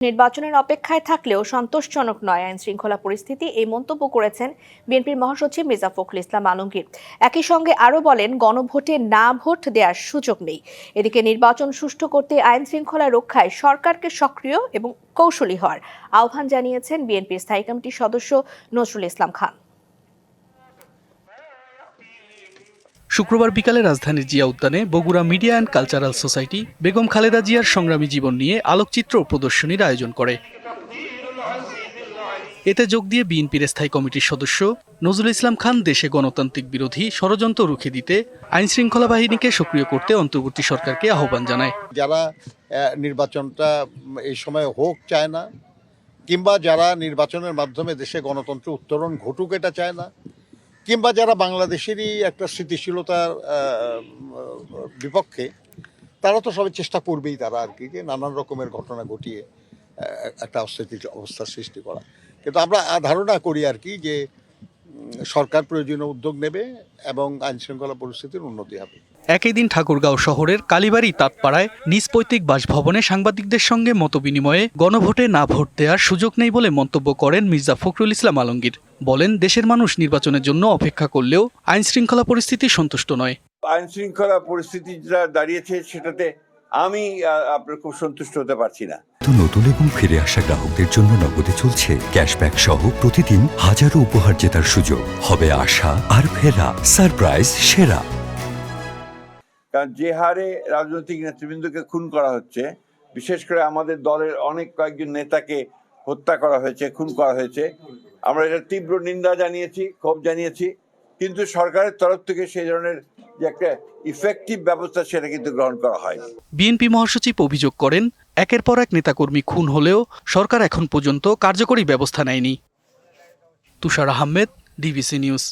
নির্বাচনের অপেক্ষায় থাকলেও সন্তোষজনক নয় আইন শৃঙ্খলা পরিস্থিতি, এই মন্তব্য করেছেন বিএনপির মহাসচিব মির্জা ফখরুল ইসলাম আলমগীর। একই সঙ্গে আরও বলেন, গণভোটে না ভোট দেওয়ার সুযোগ নেই। এদিকে নির্বাচন সুষ্ঠু করতে আইন শৃঙ্খলা রক্ষায় সরকারকে সক্রিয় এবং কৌশলী হওয়ার আহ্বান জানিয়েছেন বিএনপির স্থায়ী কমিটির সদস্য নজরুল ইসলাম খান। শুক্রবার বিকালে রাজধানীর জিয়া উদ্যানে Bogura media and cultural society Begum Khaleda জিয়ার সংগ্রামী জীবন নিয়ে আলোকচিত্র প্রদর্শনীর আয়োজন করে। এতে যোগ দিয়ে বিএনপির স্থায়ী কমিটির সদস্য নজরুল ইসলাম খান দেশে গণতান্ত্রিক বিরোধী ষড়যন্ত্র রুখে দিতে আইন শৃঙ্খলা বাহিনীকে সক্রিয় করতে অন্তর্বর্তী সরকারকে আহ্বান জানায়। যারা নির্বাচনটা এই সময় হোক চায় না, কিংবা যারা নির্বাচনের মাধ্যমে দেশে গণতন্ত্র উত্তরণ ঘটুক এটা চায় না কিংবা যারা বাংলাদেশেরই একটা স্থিতিশীলতার বিপক্ষে, তারা তো সবাই চেষ্টা করবেই তারা আর কি, যে নানান রকমের ঘটনা ঘটিয়ে একটা অস্থিতি, অবস্থার সৃষ্টি করা। কিন্তু আমরা ধারণা করি আর কি যে সরকার প্রয়োজনীয় উদ্যোগ নেবে এবং আইন শৃঙ্খলা পরিস্থিতির উন্নতি হবে। একই দিন ঠাকুরগাঁও শহরের কালীবাড়ি তাঁতপাড়ায় নিজ পৈতৃক বাসভবনে সাংবাদিকদের সঙ্গে মতবিনিময়ে গণভোটে না ভোট দেওয়ার সুযোগ নেই বলে মন্তব্য করেন মির্জা ফখরুল ইসলাম আলমগীর। বলেন দেশের মানুষ নির্বাচনের জন্য অপেক্ষা করলেও আইন শৃঙ্খলা পরিস্থিতি সন্তুষ্ট নয়। আইন শৃঙ্খলা পরিস্থিতি যা দাঁড়িয়েছে সেটাতে আমি আপনার খুব সন্তুষ্ট হতে পারছি না। নতুন এবং ফিরে আসা গ্রাহকদের জন্য নগদে চলছে ক্যাশব্যাক সহ প্রতিদিন হাজারো উপহার জেতার সুযোগ। হবে আশা আর ফেরা সারপ্রাইজ সেরা। কারণ যে হারে রাজনৈতিক নেতৃবৃন্দকে খুন করা হচ্ছে বিশেষ করে আমাদের দলের অনেক কয়েকজন নেতাকে হত্যা করা হয়েছে খুন করা হয়েছে আমরা এটা তীব্র নিন্দা জানিয়েছি ক্ষোভ জানিয়েছি। কিন্তু সরকারের তরফ থেকে সেই ধরনের যে একটা ইফেক্টিভ ব্যবস্থা সেটা কিন্তু গ্রহণ করা হয়নি। বিএনপি মহাসচিব অভিযোগ করেন, একের পর এক নেতাকর্মী খুন হলেও সরকার এখন পর্যন্ত কার্যকরী ব্যবস্থা নেয়নি। Tushar Ahmed, DBC news.